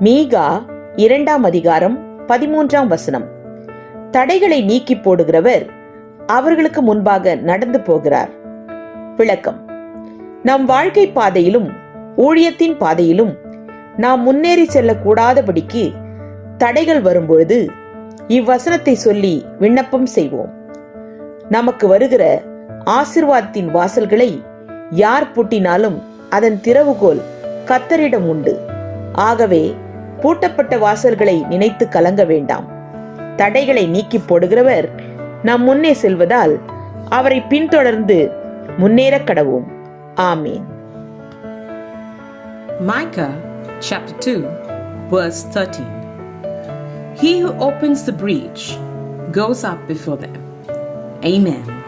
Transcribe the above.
மீகா இரண்டாம் அதிகாரம் பதிமூன்றாம் வசனம். தடைகளை நீக்கி போடுகிறவர் அவர்களுக்கு முன்பாக நடந்து போகிறார். விளக்கம். நம் வாழ்க்கை பாதையிலும் ஊழியத்தின் பாதையிலும் நாம் முன்னேறி செல்லக்கூடாதபடிக்கு தடைகள் வரும்பொழுது இவ்வசனத்தை சொல்லி விண்ணப்பம் செய்வோம். நமக்கு வருகிற ஆசிர்வாதத்தின் வாசல்களை யார் பூட்டினாலும் அதன் திறவுகோல் கத்தரிடம் உண்டு. ஆகவே பூட்டப்பட்ட வாசல்களை நினைத்து கலங்க வேண்டாம் தடைகளை நீக்கி போடுகிறவர் நம் முன்னே செல்வதால் அவரை பின்தொடர்ந்து முன்னேற கடவோம் ஆமீன் Micah chapter 2, verse 13. He who opens the breach goes up before them. Amen.